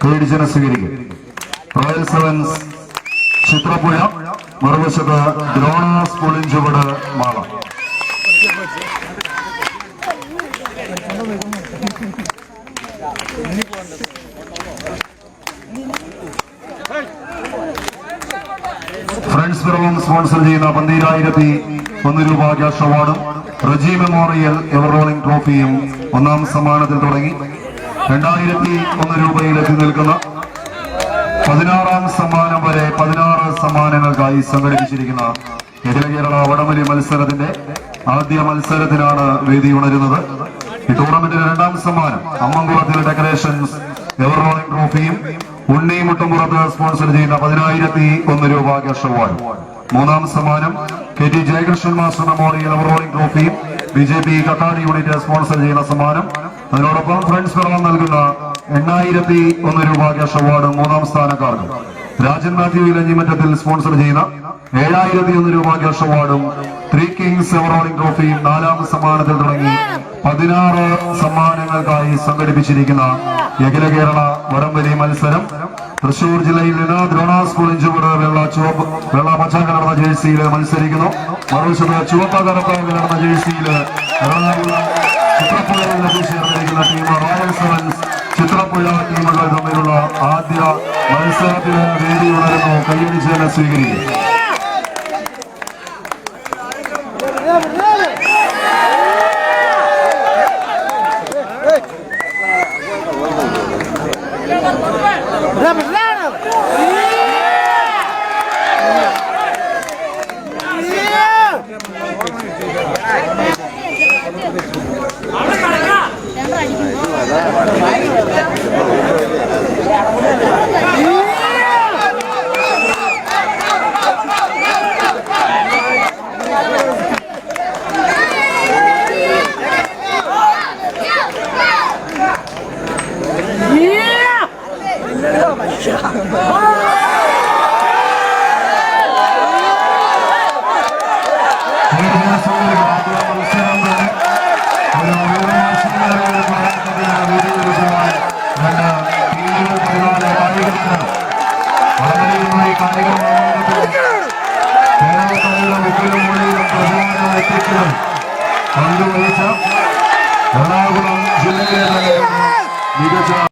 പേടിച്ചനെ സ്വീകരിക്കും royal sevens Chitrapuzha മറുവശത്ത് ദ്രോണ സ്കൂളിൻ ചുവട് മാള. ഫ്രണ്ട്സ് പിറവും സ്പോൺസർ ചെയ്യുന്ന പന്തീരായിരത്തി ഒന്ന് രൂപ ക്യാഷ് അവാർഡും റജി മെമ്മോറിയൽ എവർ റോളിംഗ് ട്രോഫിയും ഒന്നാം സമ്മാനത്തിൽ തുടങ്ങി. രണ്ടായിരത്തി ഒന്ന് രൂപയിൽ എത്തി നിൽക്കുന്ന പതിനാറാം സമ്മാനം വരെ പതിനാറ് സമ്മാനങ്ങൾക്കായി സംഘടിപ്പിച്ചിരിക്കുന്ന അഖില കേരള വടമലി മത്സരത്തിന്റെ ആദ്യ മത്സരത്തിനാണ് വേദി ഉണരുന്നത്. ഈ ടൂർണമെന്റിന്റെ രണ്ടാം സമ്മാനം അമ്മംകുളത്തിലെ ഡെക്കറേഷൻസ് എവർ റോളിംഗ് ട്രോഫിയും ഉണ്ണി മുട്ടുംപുറത്ത് സ്പോൺസർ ചെയ്യുന്ന പതിനായിരത്തി ഒന്ന് രൂപ ക്യാഷ് അവാർഡ് മൂന്നാം സമ്മാനം K T Jayakrishnan master memorial rolling ട്രോഫിയും B J P Kattadi unit sponsor ചെയ്യുന്ന സമ്മാനം. അതിനോടൊപ്പം ഫ്രണ്ട്സ് പിറവം നൽകുന്ന എണ്ണായിരത്തി ഒന്ന് രൂപ ക്യാഷ് അവാർഡ് മൂന്നാം സ്ഥാനക്കാർക്ക്. രാജൻ മാത്യു ഇലഞ്ഞിമറ്റത്തിൽ സ്പോൺസർ ചെയ്യുന്ന ഏഴായിരത്തി ഒന്ന് രൂപ ക്യാഷ് അവാർഡും ത്രീ കിങ്സ് എവറോളിംഗ് ട്രോഫിയും നാലാം സമ്മാനത്തിൽ തുടങ്ങി. പതിനാറ് സമ്മാനങ്ങൾക്കായി സംഘടിപ്പിച്ചിരിക്കുന്ന അഖില കേരള വടംവലി മത്സരം തൃശൂർ ജില്ലയിൽ നിന്ന് ദ്രോണ സ്കൂൾ ഇഞ്ചുകൂട് വെള്ള ചുവപ്പ് വെള്ള പച്ച കലർന്ന ജേഴ്സിയിൽ മത്സരിക്കുന്നു. മറുവശത്ത് ചുവപ്പ കറുത്ത കലർന്ന ജേഴ്സിയിൽ എത്തിച്ചേർന്നിരിക്കുന്ന ടീം റോയൽ സെവൻസ് ചിത്രപ്പുഴ ടീമുകൾ തമ്മിലുള്ള ആദ്യ മത്സരത്തിന് വേദി ഉണരുന്നു. കയ്യടിച്ച് തന്നെ സ്വീകരിക്കും. പങ്കുവഹിച്ച എറണാകുളം ജില്ലയിലെ തന്നെ മികച്ച